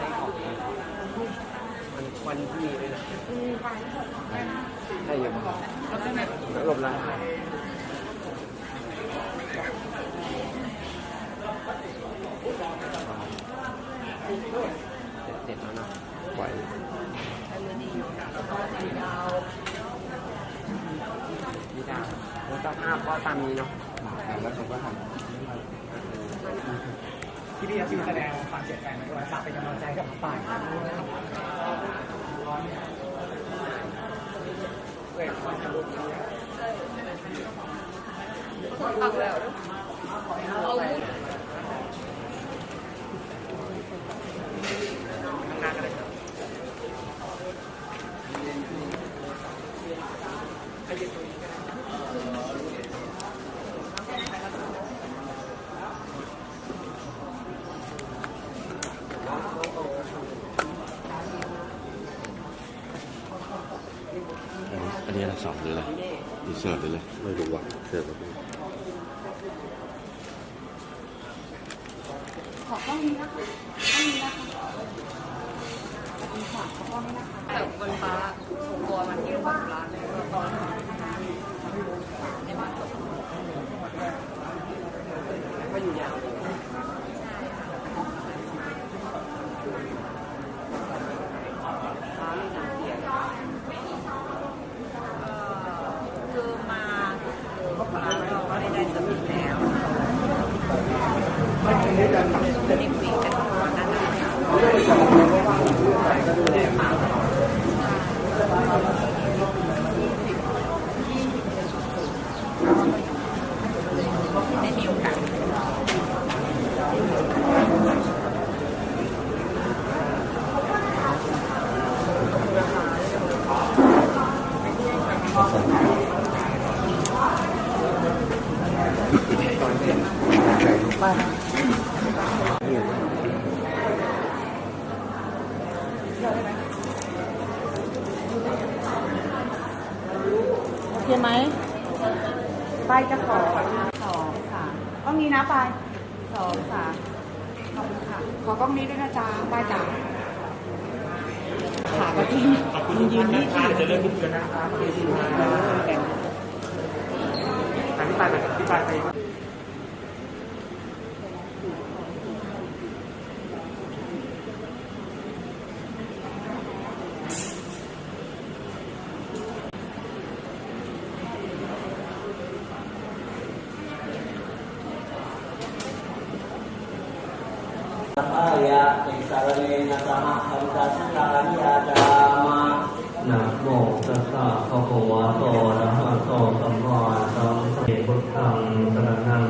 ได้ของมันวันที่เลยนะได้ยังหลบแล้วเสร็จแล้วนะไหวพี่ดาวแล้วเจ้าภาพก็ตามนี้เนาะแล้วเขาก็ทำที่พี่อาชีพแสดงความเสียใจมาด้วยฝากเป็น กำลังใจกับฝ่ายตักแล้วเอาลูกอันนี้ อันนี้อะไรสองหรืออะไรดีเซอร์หรืออะไรไม่รู้ว่ะเสิร์ฟแบบนี้ขอกล้องนี้นะคะกล้องนี้นะคะขอกล้องนี้นะคะแต่บนฟ้าตัวมันที่ว่าร้านเลยตอนในบ้านศพ ก็อยู่ยาวเลย คือมามาเราก็ได้ได้สมิธแล้วไม่ได้คุยกันก่อนหน้านั้นได้มีโอกาส โอเคไหมไปจะขอสองสามกล้องนี้นะไปสองสามขอบคุณค่ะขอกล้องนี้ด้วยนะจ๊ะไปจ้ะขาก็ที่มึงยืนนี่ที่จะเริ่มบุกกันนะครับที่สี่มาอธิบายอธิบายไป อายะติสารเนนะสหคันตัสสาริยาจามะนะโมตัสสะภะคะวะโตอะระหะโตสัมมาสัมพุทธังสรณัง